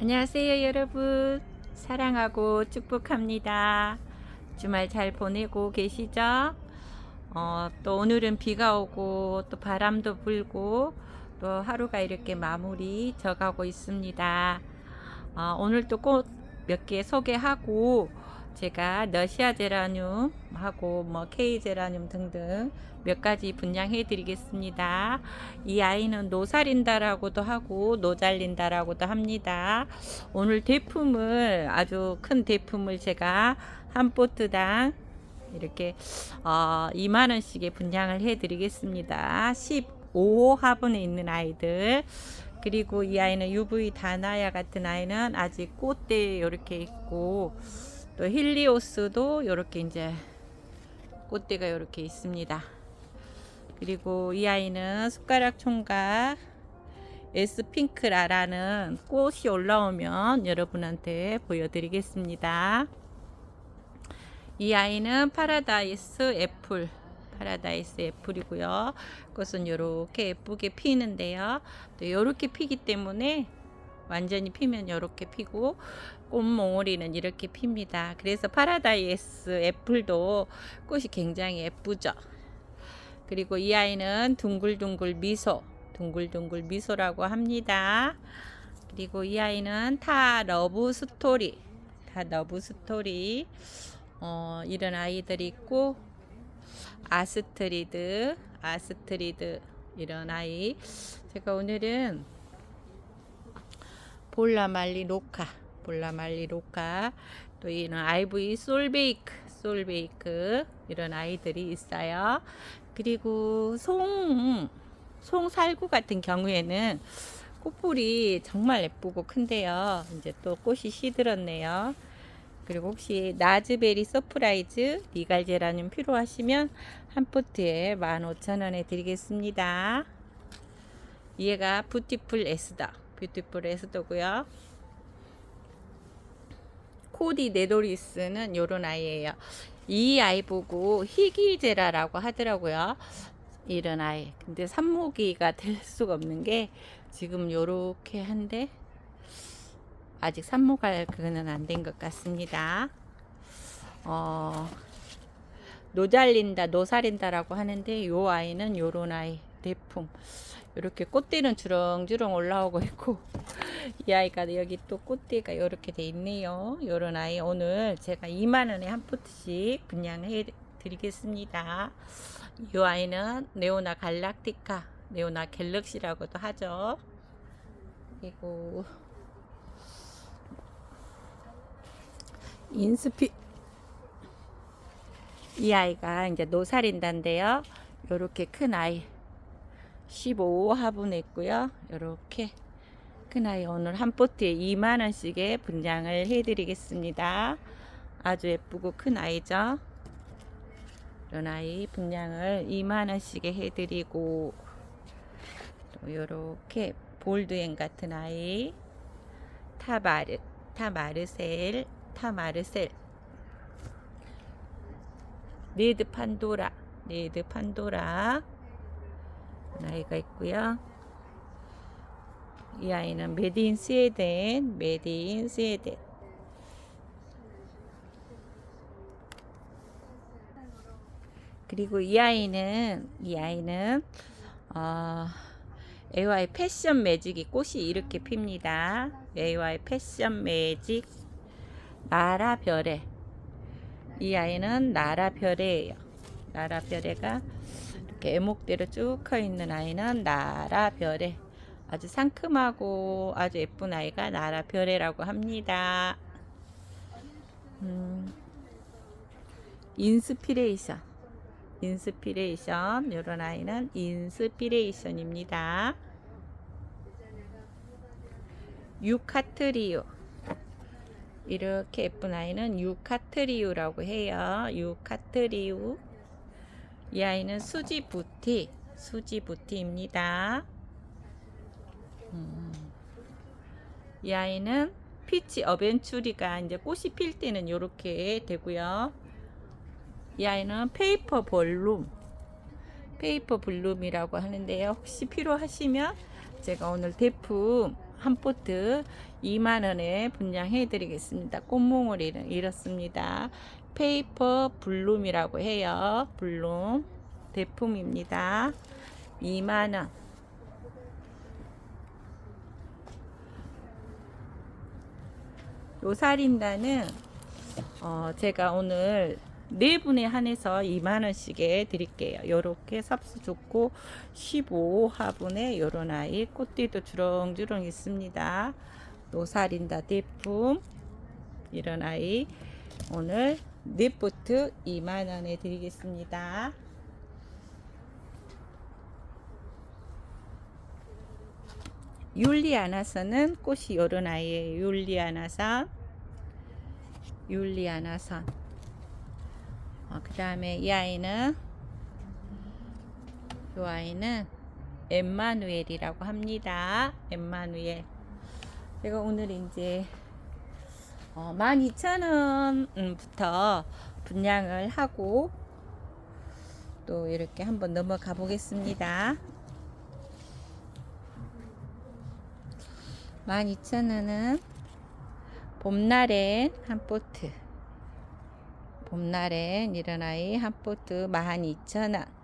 안녕하세요, 여러분. 사랑하고 축복합니다. 주말 잘 보내고 계시죠? 어, 또 오늘은 비가 오고 또 바람도 불고 또 하루가 이렇게 마무리 져가고 있습니다. 어, 오늘 또 꽃 몇 개 소개하고 제가 너시아 제라늄 하고 뭐 케이 제라늄 등등 몇 가지 분양해 드리겠습니다. 이 아이는 노살인다라고도 하고 노잘린다라고도 합니다. 오늘 대품을 아주 큰 대품을 제가 한 포트당 이렇게 어, 2만 원씩의 분양을 해 드리겠습니다. 15호 화분에 있는 아이들 그리고 이 아이는 UV 다나야 같은 아이는 아직 꽃대 이렇게 있고 또 힐리오스도 이렇게 이제 꽃대가 이렇게 있습니다. 그리고 이 아이는 숟가락 총각 에스핑크라라는 꽃이 올라오면 여러분한테 보여드리겠습니다. 이 아이는 파라다이스 애플 파라다이스 애플이고요. 꽃은 이렇게 예쁘게 피는데요. 또 이렇게 피기 때문에 완전히 피면 이렇게 피고 꽃몽오리는 이렇게 핍니다. 그래서 파라다이스 애플도 꽃이 굉장히 예쁘죠. 그리고 이 아이는 둥글둥글 미소, 둥글둥글 미소라고 합니다. 그리고 이 아이는 타 러브 스토리, 타 러브 스토리. 어, 이런 아이들이 있고 아스트리드, 아스트리드 이런 아이. 제가 오늘은 볼라말리 로카, 볼라말리 로카, 또 이런 아이브이 솔베이크, 솔베이크 이런 아이들이 있어요. 그리고 송, 송살구 같은 경우에는 꽃볼이 정말 예쁘고 큰데요. 이제 또 꽃이 시들었네요. 그리고 혹시 나즈베리 서프라이즈 리갈제라늄 필요하시면 한 포트에 15,000원에 드리겠습니다. 얘가 뷰티풀 에스더, 뷰티풀 에스더고요. 코디 네도리스는 요런 아이예요. 이 아이 보고 희귀제라라고 하더라고요. 이런 아이. 근데 산모기가 될 수가 없는 게 지금 요렇게 한데 아직 산모갈 그거는 안 된 것 같습니다. 어, 노잘린다, 노살린다라고 하는데 요 아이는 요런 아이 대품. 이렇게 꽃대는 주렁주렁 올라오고 있고 이 아이가 여기 또 꽃대가 이렇게 돼 있네요. 요런 아이 오늘 제가 2만 원에 한 포트씩 분양해 드리겠습니다. 이 아이는 네오나 갈락티카, 네오나 갤럭시라고도 하죠. 그리고 인스피 이 아이가 이제 노살인다인데요. 요렇게 큰 아이 15 화분에 있고요. 요렇게 큰 아이 오늘 한 포트에 2만 원씩의 분양을 해 드리겠습니다. 아주 예쁘고 큰 아이죠. 이런 아이 분양을 2만 원씩에 해 드리고 또 요렇게 볼드엔 같은 아이 타마르 타마르셀 타마르셀 레드 판도라 레드 판도라 아이가 있고요. 이 아이는 메디인 스웨덴 메디인 스웨덴 그리고 이 아이는 이 아이는 어, AY 패션 매직이 꽃이 이렇게 핍니다. AY 패션 매직 나라 별에 이 아이는 나라 별에예요. 나라 별에가 이렇게 애목대로 쭉 커 있는 아이는 나라 별에 아주 상큼하고 아주 예쁜 아이가 나라 별에라고 합니다. 음, 인스피레이션 인스피레이션 이런 아이는 인스피레이션입니다. 유카트리오 이렇게 예쁜 아이는 유카트리우라고 해요. 유카트리우. 이 아이는 수지 부티, 수지 부티입니다. 음. 이 아이는 피치 어벤추리가 이제 꽃이 필 때는 이렇게 되고요. 이 아이는 페이퍼 볼룸, 페이퍼 블룸이라고 하는데요. 혹시 필요하시면 제가 오늘 대품 한 포트 2만원에 분양해 드리겠습니다. 꽃몽을 잃- 잃었습니다. 페이퍼 블룸이라고 해요. 블룸 대품입니다. 2만원 요살인다는 어, 제가 오늘 네 분에 한해서 2만 원씩에 드릴게요. 요렇게 삽수 좋고 15화분에 요런 아이 꽃띠도 주렁주렁 있습니다. 노살인다 대품 이런 아이 오늘 넷포트 2만 원에 드리겠습니다. 율리아나선은 꽃이 요런 아이예요. 율리아나선 율리아나선 어, 그 다음에 이 아이는 이 아이는 엠마누엘이라고 합니다. 엠마누엘 제가 오늘 이제 어, 12,000원부터 분양을 하고 또 이렇게 한번 넘어가 보겠습니다. 12,000원은 봄날엔 한 포트 봄날엔 이런 아이 한 포트 12,000원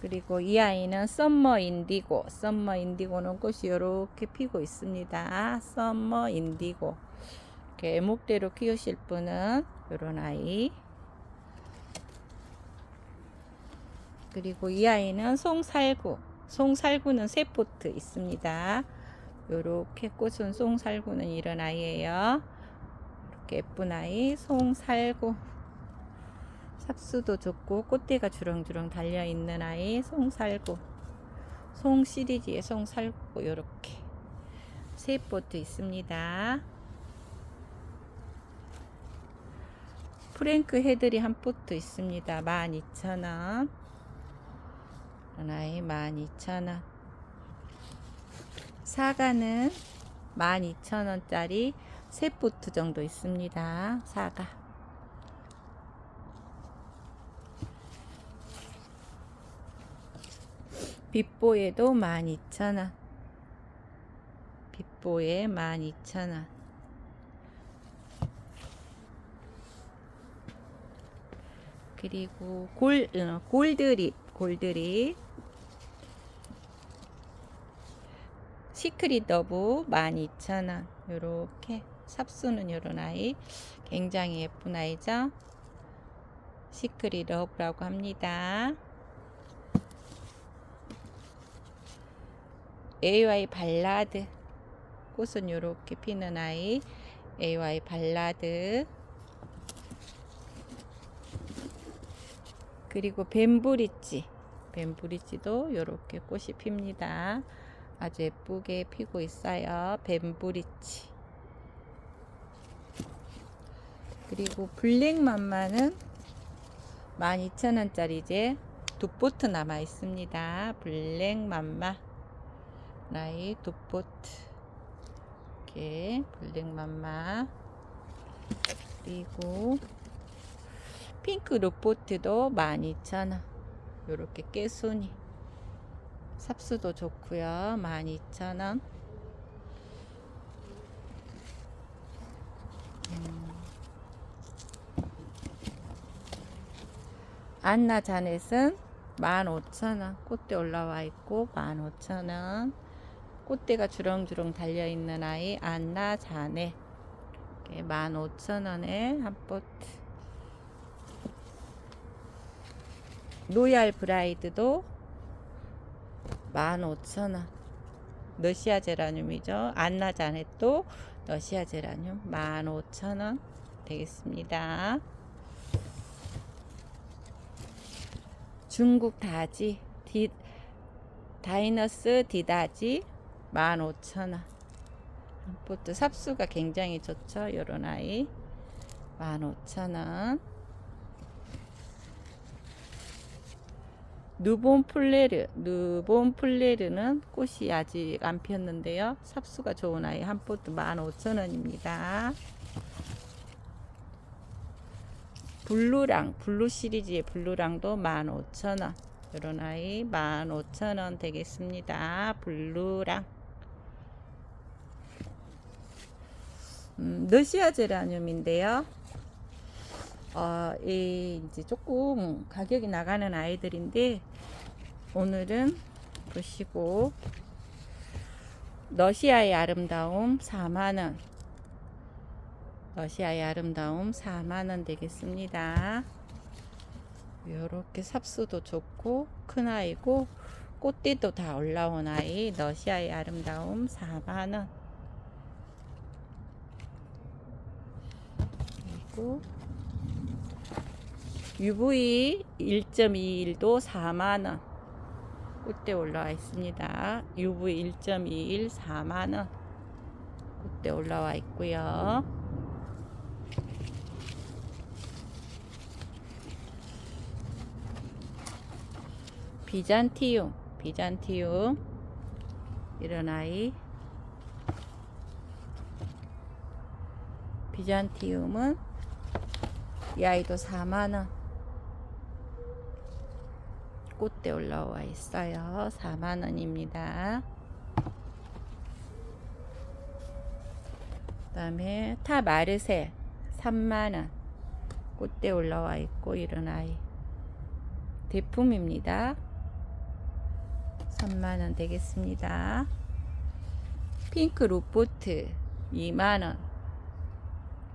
그리고 이 아이는 썸머 인디고 썸머 인디고는 꽃이 이렇게 피고 있습니다. 썸머 인디고. 이렇게 애목대로 키우실 분은 이런 아이. 그리고 이 아이는 송살구 송살구는 세 포트 있습니다. 요렇게 꽃은 송살구는 이런 아이예요. 이렇게 예쁜 아이 송살구 삽수도 좋고 꽃대가 주렁주렁 달려 있는 아이 송살구 송 시리즈의 송살구 요렇게. 세 포트 있습니다. 프랭크 헤들이 한 포트 있습니다. 12,000원. 하나에 12,000원. 사과는 12,000원짜리 세 포트 정도 있습니다. 사과 빛보에도 12,000원. 빛보에 12,000원. 그리고 골, 어, 골드립 골드립. 시크릿 더브 12,000원. 요렇게 삽수는 요런 아이. 굉장히 예쁜 아이죠? 시크릿 러브라고 합니다 AY 발라드. 꽃은 요렇게 피는 아이. AY 발라드. 그리고 뱀브리지. 뱀브리지도 요렇게 꽃이 핍니다. 아주 예쁘게 피고 있어요. 뱀브리지. 그리고 블랙맘마는 12,000원짜리 이제 두 포트 남아 있습니다. 블랙맘마 나이 두 포트. 이렇게 블랙맘마. 그리고 핑크 루포트도 12,000원. 요렇게 깨순이. 삽수도 좋고요. 12,000원. 음. 안나 자넷은 15,000원. 꽃대 올라와 있고 15,000원 꽃대가 주렁주렁 달려있는 아이 안나 자넷 15,000원에 한 포트. 로얄 브라이드도 15,000원. 러시아 제라늄이죠. 안나 자넷도 러시아 제라늄 15,000원 되겠습니다. 중국 다지 디, 다이너스 디다지 15,000원. 한 포트 삽수가 굉장히 좋죠 요런 아이. 15,000원. 누본 플레르 누본 플레르는 꽃이 아직 안 폈는데요. 삽수가 좋은 아이 한 포트 15,000원입니다. 블루랑 블루 시리즈의 블루랑도 15,000원. 이런 아이 15,000원 되겠습니다. 블루랑 음, 러시아 제라늄인데요. 어, 이 이제 조금 가격이 나가는 아이들인데 오늘은 보시고 러시아의 아름다움 4만원. 러시아의 아름다움 4만원 되겠습니다. 이렇게 삽수도 좋고 큰 아이고 꽃띠도 다 올라온 아이 러시아의 아름다움 4만원 그리고 UV 1.21도 4만원 꽃대 올라와 있습니다. UV 1.21 4만원 꽃대 올라와 있고요. 비잔티움, 비잔티움 이런 아이 비잔티움은 이 아이도 4만원 꽃대 올라와 있어요. 4만원입니다. 그 다음에 타 마르세 3만원 꽃대 올라와 있고 이런 아이 대품입니다. 3만원 되겠습니다. 핑크 루포트 2만원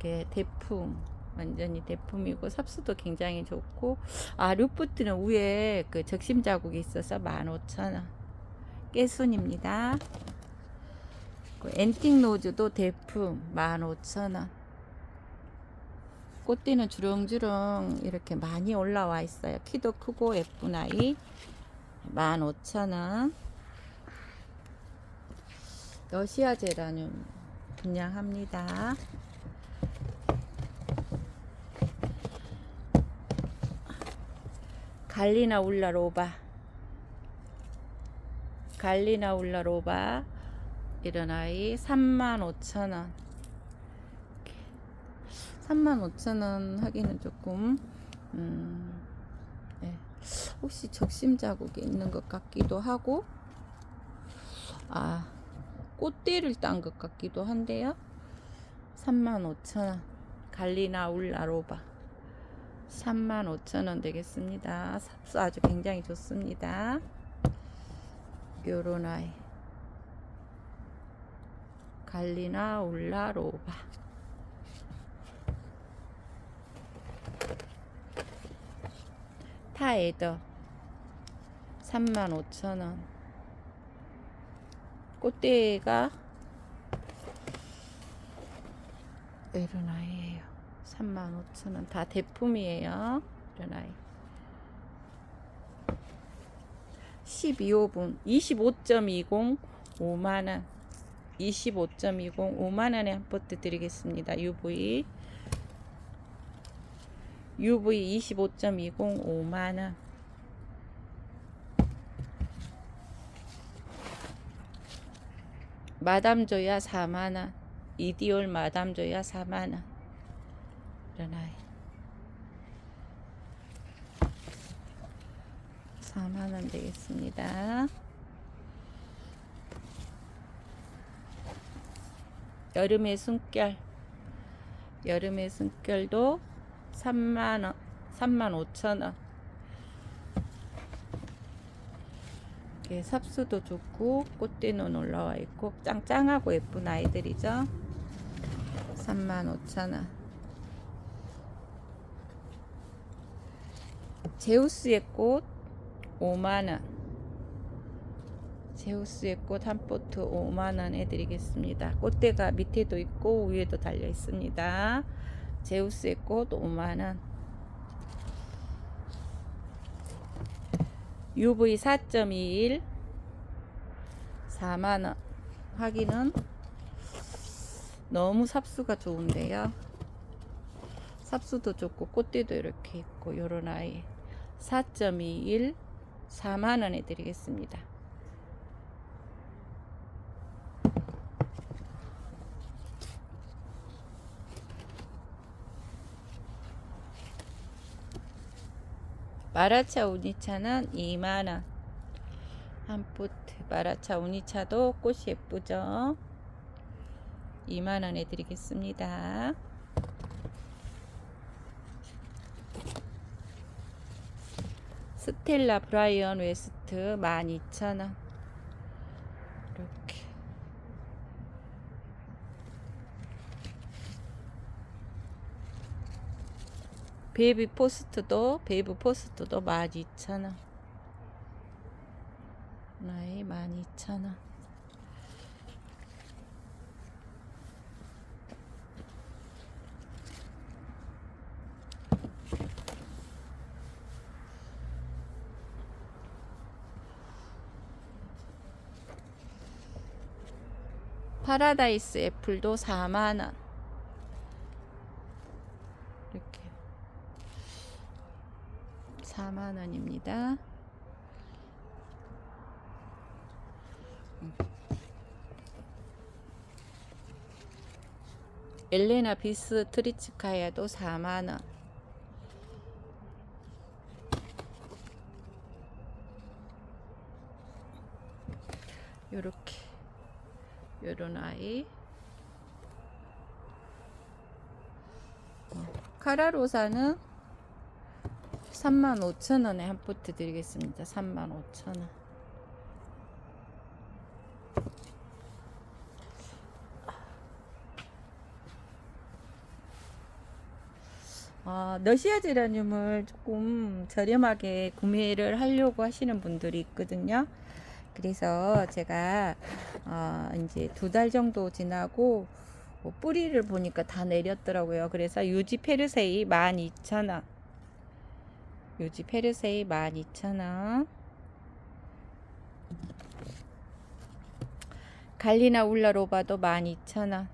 이렇게 대품 완전히 대품이고 삽수도 굉장히 좋고 아 루프트는 위에 그 적심 자국이 있어서 15,000원. 깨순입니다. 그 엔틱 노즈도 대품 15,000원. 꽃띠는 주렁주렁 이렇게 많이 올라와 있어요. 키도 크고 예쁜 아이. 15,000원. 러시아 제라늄 분양합니다 갈리나 울라 로바. 갈리나 울라 로바. 이런 아이 35,000원. 35,000원 하기는 조금 음, 네. 혹시 적심 자국이 있는 것 같기도 하고 아 꽃띠를 딴 것 같기도 한데요. 35,000원. 갈리나 울라 로바 35,000원 되겠습니다. 삽수 아주 굉장히 좋습니다. 요런 아이. 갈리나 울라로바. 타에더 35,000원. 꽃대가 아이예요. 35,000원. 다 대품이에요. 이런 아이. 12호분 25.20 5만원. 25.20 5만원에 한 포트 드리겠습니다. UV UV 25.20 5만원. 마담조야 4만원. 이디올 마담조야 4만원 아이 4만원 되겠습니다. 여름의 숨결. 여름의 숨결도 3만원 3만 5천원. 이렇게 삽수도 좋고 꽃띠는 올라와 있고 짱짱하고 예쁜 아이들이죠. 3만 5천원 제우스의 꽃 5만원. 제우스의 꽃 한 포트 5만원 해드리겠습니다. 꽃대가 밑에도 있고 위에도 달려 있습니다. 제우스의 꽃 5만원. UV 4.21 4만원. 하기는 너무 삽수가 좋은데요. 삽수도 좋고 꽃대도 이렇게 있고 요런 아이 4.21 4만원에 드리겠습니다. 마라차 우니차는 2만원. 한 포트 마라차 우니차도 꽃이 예쁘죠? 2만원에 드리겠습니다 스텔라 브라이언 웨스트 12,000원. 이렇게. 베이비 포스트도 베이비 포스트도 12,000원. 나이 12,000원 파라다이스 애플도 4만원. 이렇게. 4만원입니다. 엘레나 비스 트리츠카야도 4만원. 요렇게 요런 아이. 어, 카라로사는 35,000원에 한 포트 드리겠습니다. 35,000원. 어, 너시아 제라늄을 조금 저렴하게 구매를 하려고 하시는 분들이 있거든요. 그래서 제가 어, 이제 두 달 정도 지나고 뭐 뿌리를 보니까 다 내렸더라고요. 그래서 유지 페르세이 12,000원. 유지 페르세이 12,000원. 갈리나 울라로바도 12,000원.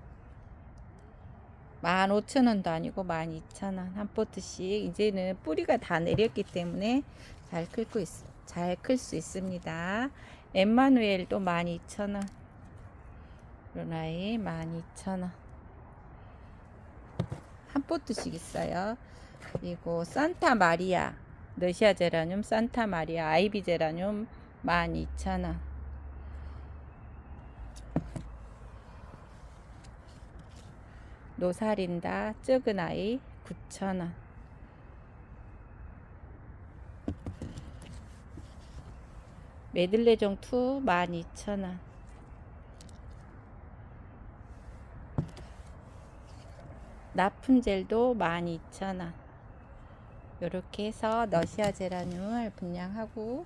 15,000원도 아니고 12,000원 한 포트씩 이제는 뿌리가 다 내렸기 때문에 잘 클고 있, 잘클 수 있습니다. 엠마누엘도 12,000원. 로나이 12,000원. 한 포트씩 있어요. 그리고 산타 마리아 너시아 제라늄 산타 마리아 아이비 제라늄 12,000원. 노사린다 적은 아이 9,000원 메들레종 2 12,000원. 나푼젤도 12,000원. 이렇게 해서 너시아 제라늄을 분양하고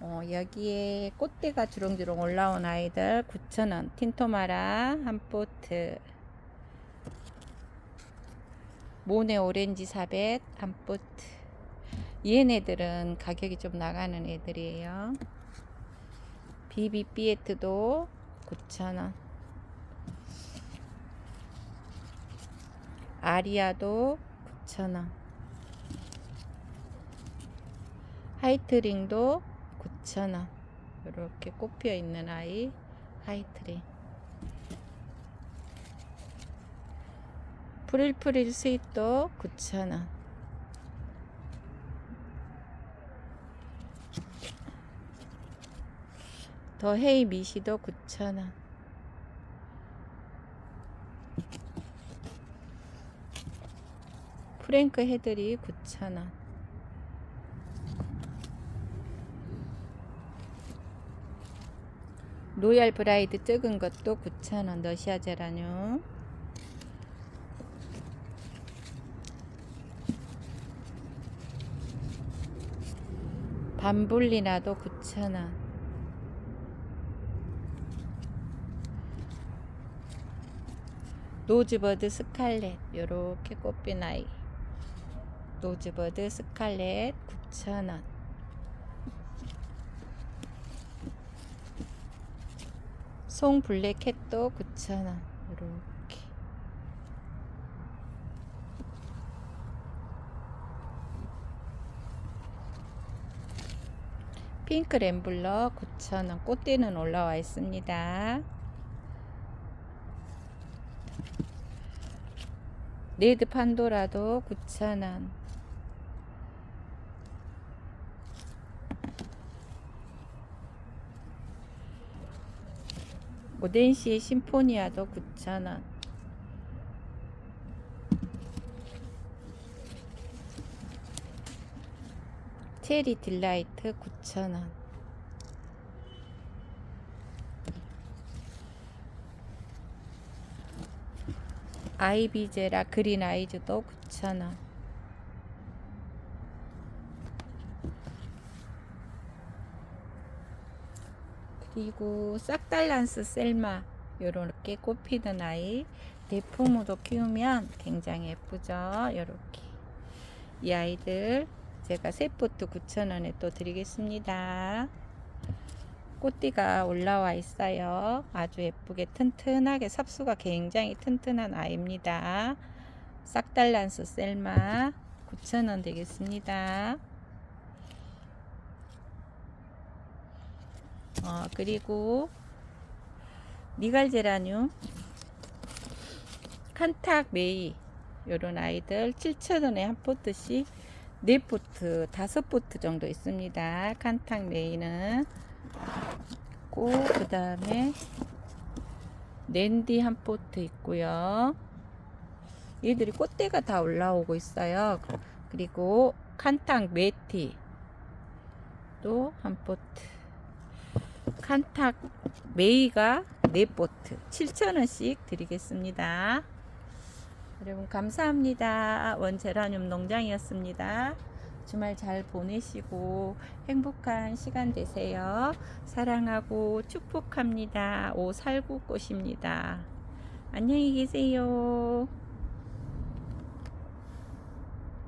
어, 여기에 꽃대가 주렁주렁 올라온 아이들 9,000원. 틴토마라 한 포트. 모네 오렌지 사벳 한 포트. 얘네들은 가격이 좀 나가는 애들이에요 비비비에트도 9,000원. 아리아도 9,000원. 하이트링도 9,000원. 이렇게 꽃피어 있는 아이 하이트링. 프릴프릴 스윗도 9,000원 더 헤이 미시도 9,000원 프랭크 헤들이 9,000원 로얄 브라이드 적은 것도 9,000원 러시아 제라늄 밤블리나도 9,000원 노즈버드 스칼렛 요렇게 꽃핀 아이. 노즈버드 스칼렛 9,000원. 송 블랙 캣도 9,000원. 요렇게. 핑크 램블러 9,000원. 꽃대는 올라와 있습니다 레드 판도라도 9,000원 오덴시의 심포니아도 9,000원 체리 딜라이트 9,000원 아이비제라 그린 아이즈도 9,000원. 그리고 싹달란스 셀마 요렇게 꽃피는 아이 대포무도 키우면 굉장히 예쁘죠? 요렇게. 이 아이들 제가 세포트 9,000원에 또 드리겠습니다 꽃띠가 올라와 있어요. 아주 예쁘게 튼튼하게 삽수가 굉장히 튼튼한 아이입니다. 싹달란스 셀마 9,000원 되겠습니다. 어, 그리고 니갈제라늄 칸탁 메이 요런 아이들 7,000원에 한 포트씩 4포트, 5포트 정도 있습니다. 칸탁 메이는 그 다음에 낸디 한 포트 있고요. 얘들이 꽃대가 다 올라오고 있어요. 그리고 칸탁 메티 또 한 포트 칸탁 메이가 4포트 7,000원씩 드리겠습니다. 여러분 감사합니다. 원제라늄 농장이었습니다. 주말 잘 보내시고 행복한 시간 되세요. 사랑하고 축복합니다. 오살구 꽃입니다. 안녕히 계세요.